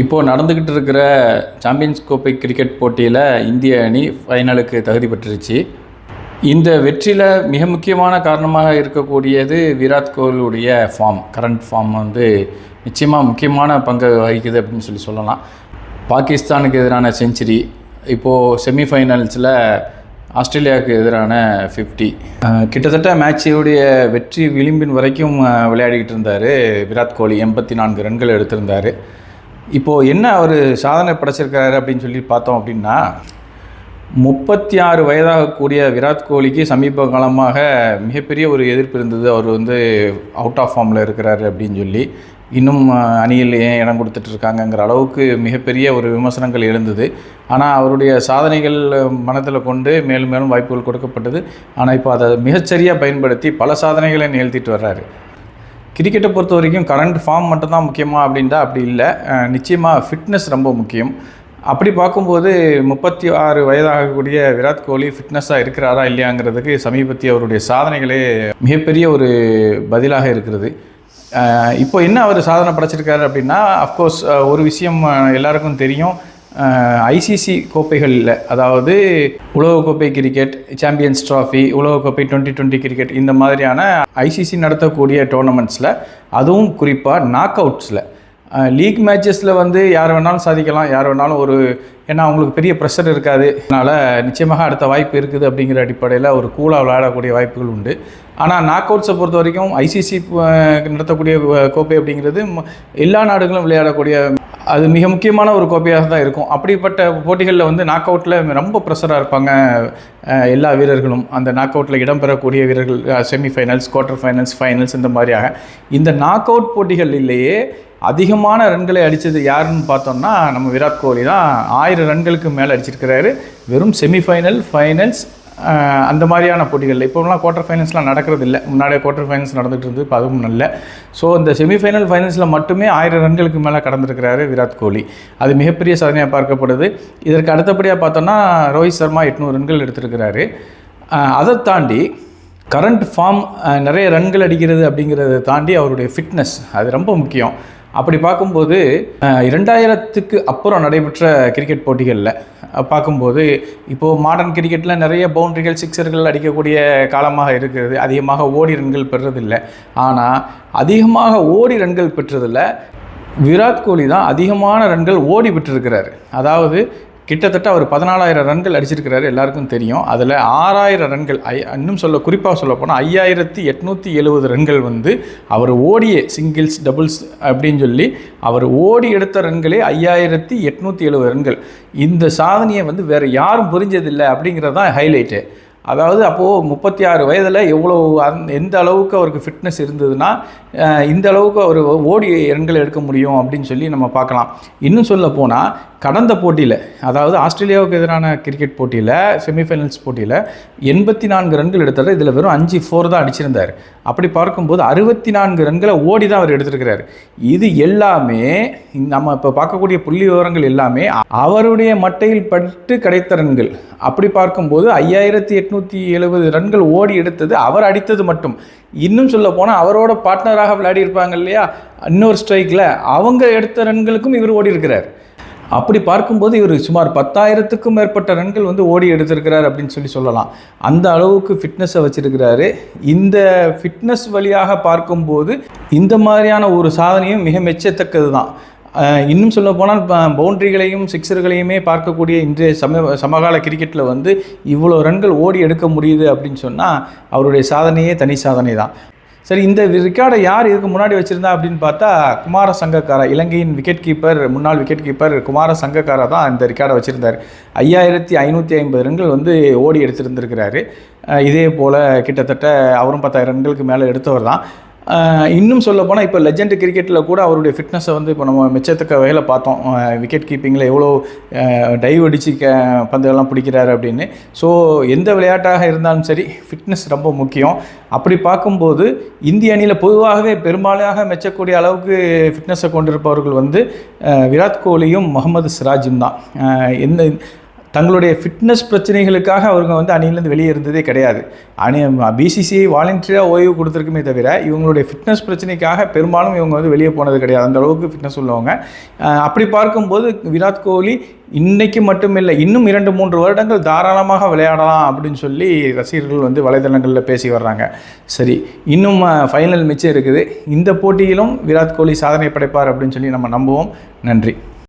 இப்போது நடந்துக்கிட்டு இருக்கிற சாம்பியன்ஸ் கோப்பை கிரிக்கெட் போட்டியில் இந்திய அணி ஃபைனலுக்கு தகுதி பெற்றுருச்சு. இந்த வெற்றியில் மிக முக்கியமான காரணமாக இருக்கக்கூடியது விராட் கோலியுடைய ஃபார்ம் கரண்ட் ஃபார்ம் வந்து நிச்சயமாக முக்கியமான பங்கு வகிக்குது அப்படின்னு சொல்லி சொல்லலாம். பாகிஸ்தானுக்கு எதிரான செஞ்சுரி இப்போது செமிஃபைனல்ஸில் ஆஸ்திரேலியாவுக்கு எதிரான ஃபிஃப்டி கிட்டத்தட்ட மேட்சியுடைய வெற்றி விளிம்பின் வரைக்கும் விளையாடிக்கிட்டு இருந்தார் விராட் கோலி. எண்பத்தி நான்கு ரன்கள் எடுத்திருந்தார். இப்போது என்ன அவர் சாதனை படைச்சிருக்கிறாரு அப்படின்னு சொல்லி பார்த்தோம் அப்படின்னா முப்பத்தி ஆறு வயதாகக்கூடிய விராட் கோலிக்கு சமீப காலமாக மிகப்பெரிய ஒரு எதிர்ப்பு இருந்தது. அவர் வந்து அவுட் ஆஃப் ஃபார்மில் இருக்கிறாரு அப்படின்னு சொல்லி. இன்னும் அணியில் ஏன் இடம் கொடுத்துட்டு இருக்காங்கங்கிற அளவுக்கு மிகப்பெரிய ஒரு விமர்சனங்கள் எழுந்தது. ஆனால் அவருடைய சாதனைகள் மனத்தில் கொண்டு மேலும் மேலும் வாய்ப்புகள் கொடுக்கப்பட்டது. ஆனால் இப்போ அதை மிகச்சரியாக பயன்படுத்தி பல சாதனைகளை நிகழ்த்திட்டு வர்றாரு. கிரிக்கெட்டை பொறுத்த வரைக்கும் கரண்ட் ஃபார்ம் மட்டும்தான் முக்கியமா அப்படின்ட்டா அப்படி இல்லை. நிச்சயமாக ஃபிட்னஸ் ரொம்ப முக்கியம். அப்படி பார்க்கும்போது முப்பத்தி ஆறு வயதாகக்கூடிய விராட் கோலி ஃபிட்னஸாக இருக்கிறாரா இல்லையாங்கிறதுக்கு சமீபத்திய அவருடைய சாதனைகளே மிகப்பெரிய ஒரு பதிலாக இருக்கிறது. இப்போ என்ன அவர் சாதனை படைச்சிருக்காரு அப்படின்னா அஃப்கோர்ஸ் ஒரு விஷயம் எல்லாருக்கும் தெரியும். ஐசிசி கோப்பைகளில் அதாவது உலகக்கோப்பை கிரிக்கெட் சாம்பியன்ஸ் ட்ராஃபி உலகக்கோப்பை டுவெண்ட்டி டுவெண்ட்டி கிரிக்கெட் இந்த மாதிரியான ஐசிசி நடத்தக்கூடிய டோர்னமெண்ட்ஸில் அதுவும் குறிப்பாக நாக் அவுட்ஸில் லீக் மேட்சஸில் வந்து யார் வேணாலும் சாதிக்கலாம் யார் வேணாலும் ஒரு ஏன்னா அவங்களுக்கு பெரிய ப்ரெஷர் இருக்காது. அதனால் நிச்சயமாக அடுத்த வாய்ப்பு இருக்குது அப்படிங்கிற அடிப்படையில் ஒரு கூலாக விளையாடக்கூடிய வாய்ப்புகள் உண்டு. ஆனால் நாக் அவுட்ஸை பொறுத்த வரைக்கும் ஐசிசி நடத்தக்கூடிய கோப்பை அப்படிங்கிறது எல்லா நாடுகளும் விளையாடக்கூடிய அது மிக முக்கியமான ஒரு கோப்பையாக தான் இருக்கும். அப்படிப்பட்ட போட்டிகளில் வந்து நாக் அவுட்டில் ரொம்ப ப்ரெஷராக இருப்பாங்க. எல்லா வீரர்களும். அந்த நாக் அவுட்டில் இடம்பெறக்கூடிய வீரர்கள் செமிஃபைனல்ஸ் குவார்ட்டர் ஃபைனல்ஸ் ஃபைனல்ஸ் இந்த மாதிரியாக. இந்த நாக் அவுட் போட்டிகளிலேயே அதிகமான ரன்களை அடித்தது யாருன்னு பார்த்தோம்னா நம்ம விராட் கோலி தான். ஆயிரம் ரன்களுக்கு மேலே அடிச்சிருக்கிறாரு. வெறும் செமிஃபைனல் ஃபைனல்ஸ் அந்த மாதிரியான போட்டிகளில். இப்போலாம் குவார்ட்டர் ஃபைனல்ஸ்லாம் நடக்கிறது இல்லை முன்னாடியே குவார்ட்டர் ஃபைனல்ஸ் நடந்துகிட்டு இருந்தது இப்போ அதுவும் நல்ல ஸோ இந்த செமிஃபைனல் ஃபைனல்ஸில் மட்டுமே ஆயிரம் ரன்களுக்கு மேலே கடந்திருக்கிறாரு விராட் கோலி. அது மிகப்பெரிய சாதனையாக பார்க்கப்படுது. இதற்கு அடுத்தபடியாக பார்த்தோன்னா ரோஹித் சர்மா எட்நூறு ரன்கள் எடுத்திருக்கிறாரு. அதை தாண்டி கரண்ட் ஃபார்ம் நிறைய ரன்கள் அடிக்கிறது அப்படிங்கிறத தாண்டி அவருடைய ஃபிட்னஸ் அது ரொம்ப முக்கியம். அப்படி பார்க்கும்போது இரண்டாயிரத்துக்கு அப்புறம் நடைபெற்ற கிரிக்கெட் போட்டிகளில் பார்க்கும்போது இப்போது மாடர்ன் கிரிக்கெட்டில் நிறைய பவுண்டரிகள் சிக்ஸர்கள் அடிக்கக்கூடிய காலமாக இருக்கிறது. அதிகமாக ஓடி ரன்கள் பெறுறதில்லை ஆனால் அதிகமாக ஓடி ரன்கள் பெற்றதில் விராட் கோலி தான் அதிகமான ரன்கள் ஓடி பெற்றிருக்கிறாரு. அதாவது கிட்டத்தட்ட அவர் பதினாலாயிரம் ரன்கள் அடிச்சிருக்கிறாரு எல்லாருக்கும் தெரியும். அதில் ஆறாயிரம் ரன்கள் ஐ இன்னும் சொல்ல குறிப்பாக சொல்ல போனால் ஐயாயிரத்தி எட்நூற்றி எழுபது ரன்கள் வந்து அவர் ஓடிய சிங்கிள்ஸ் டபுள்ஸ் அப்படின்னு சொல்லி அவர் ஓடி எடுத்த ரன்களே ஐயாயிரத்தி எட்நூற்றி எழுபது ரன்கள். இந்த சாதனையை வந்து வேறு யாரும் புரிஞ்சதில்லை அப்படிங்கிறது தான் ஹைலைட்டு அதாவது அப்போது முப்பத்தி ஆறு வயதில் எவ்வளோ அந் எந்த அளவுக்கு அவருக்கு ஃபிட்னஸ் இருந்ததுன்னா இந்த அளவுக்கு அவர் ஓடி ரன்கள் எடுக்க முடியும் அப்படின்னு சொல்லி நம்ம பார்க்கலாம். இன்னும் சொல்ல போனால் கடந்த போட்டியில் அதாவது ஆஸ்திரேலியாவுக்கு எதிரான கிரிக்கெட் போட்டியில் செமிஃபைனல்ஸ் போட்டியில் எண்பத்தி நான்கு ரன்கள் எடுத்தார். இதில் வெறும் அஞ்சு ஃபோர் தான் அடிச்சிருந்தார். அப்படி பார்க்கும்போது அறுபத்தி நான்கு ரன்களை ஓடி தான் அவர் எடுத்திருக்கிறாரு. இது எல்லாமே நம்ம இப்போ பார்க்கக்கூடிய புள்ளி விவரங்கள் எல்லாமே அவருடைய மட்டையில் பட்டு கிடைத்த ரன்கள். அப்படி பார்க்கும்போது ஐயாயிரத்தி எட்நூற்றி எழுபது ரன்கள் ஓடி எடுத்தது அவர் அடித்தது மட்டும். இன்னும் சொல்ல போனால் அவரோட பார்ட்னராக விளையாடி இருப்பாங்க இல்லையா? இன்னொரு ஸ்ட்ரைக்கில் அவங்க எடுத்த ரன்களுக்கும் இவர் ஓடி இருக்கிறார். அப்படி பார்க்கும்போது இவர் சுமார் பத்தாயிரத்துக்கும் மேற்பட்ட ரன்கள் வந்து ஓடி எடுத்திருக்கிறார் அப்படின்னு சொல்லி சொல்லலாம். அந்த அளவுக்கு ஃபிட்னஸை வச்சிருக்கிறாரு. இந்த ஃபிட்னஸ் வழியாக பார்க்கும்போது இந்த மாதிரியான ஒரு சாதனையும் மிக மெச்சத்தக்கது தான் இன்னும் சொல்ல போனால் பவுண்டரிகளையும் சிக்ஸர்களையுமே பார்க்கக்கூடிய இன்றைய சம சமகால கிரிக்கெட்டில் வந்து இவ்வளோ ரன்கள் ஓடி எடுக்க முடியுது அப்படின்னு சொன்னால் அவருடைய சாதனையே தனி சாதனை தான். சரி இந்த ரெக்கார்டை யார் இதுக்கு முன்னாடி வச்சுருந்தா அப்படின்னு பார்த்தா குமார சங்கக்காரா இலங்கையின் விக்கெட் கீப்பர் முன்னாள் விக்கெட் கீப்பர் குமார சங்கக்காரா தான் இந்த ரெக்கார்டை வச்சுருந்தார். ஐயாயிரத்தி ஐநூற்றி ஐம்பது ரன்கள் வந்து ஓடி எடுத்திருந்திருக்கிறாரு. இதே போல் கிட்டத்தட்ட அவரும் பத்தாயிரம் ரன்களுக்கு மேலே எடுத்தவர் தான். இன்னும் சொல்ல போனால் இப்போ லெஜெண்ட் கிரிக்கெட்டில் கூட அவருடைய ஃபிட்னஸை வந்து இப்போ நம்ம மிச்சத்தக்க வகையில் பார்த்தோம். விக்கெட் கீப்பிங்கில் எவ்வளோ டைவ் அடித்து க பந்துகள்லாம் பிடிக்கிறாரு அப்படின்னு. ஸோ எந்த விளையாட்டாக இருந்தாலும் சரி ஃபிட்னஸ் ரொம்ப முக்கியம். அப்படி பார்க்கும்போது இந்திய அணியில் பொதுவாகவே பெரும்பாலாக மெச்சக்கூடிய அளவுக்கு ஃபிட்னஸை கொண்டிருப்பவர்கள் வந்து விராட் கோலியும் முகமது சிராஜும் தான். எந்த தங்களுடைய ஃபிட்னஸ் பிரச்சனைகளுக்காக அவங்க வந்து அணியிலேருந்து வெளியே இருந்ததே கிடையாது. அணி பிசிசிஐ வாலண்டியராக ஓய்வு கொடுத்துருக்குமே தவிர இவங்களுடைய ஃபிட்னஸ் பிரச்சனைக்காக பெரும்பாலும் இவங்க வந்து வெளியே போனது கிடையாது. அந்த அளவுக்கு ஃபிட்னஸ் உள்ளவங்க. அப்படி பார்க்கும்போது விராட் கோலி இன்றைக்கு மட்டும் இல்லை இன்னும் இரண்டு மூன்று வருடங்கள் தாராளமாக விளையாடலாம் அப்படின்னு சொல்லி ரசிகர்கள் வந்து வலைதளங்களில் பேசி வர்றாங்க. சரி இன்னும் ஃபைனல் மிச்சம் இருக்குது. இந்த போட்டியிலும் விராட் கோலி சாதனை படைப்பார் அப்படின்னு சொல்லி நம்ம நம்புவோம். நன்றி.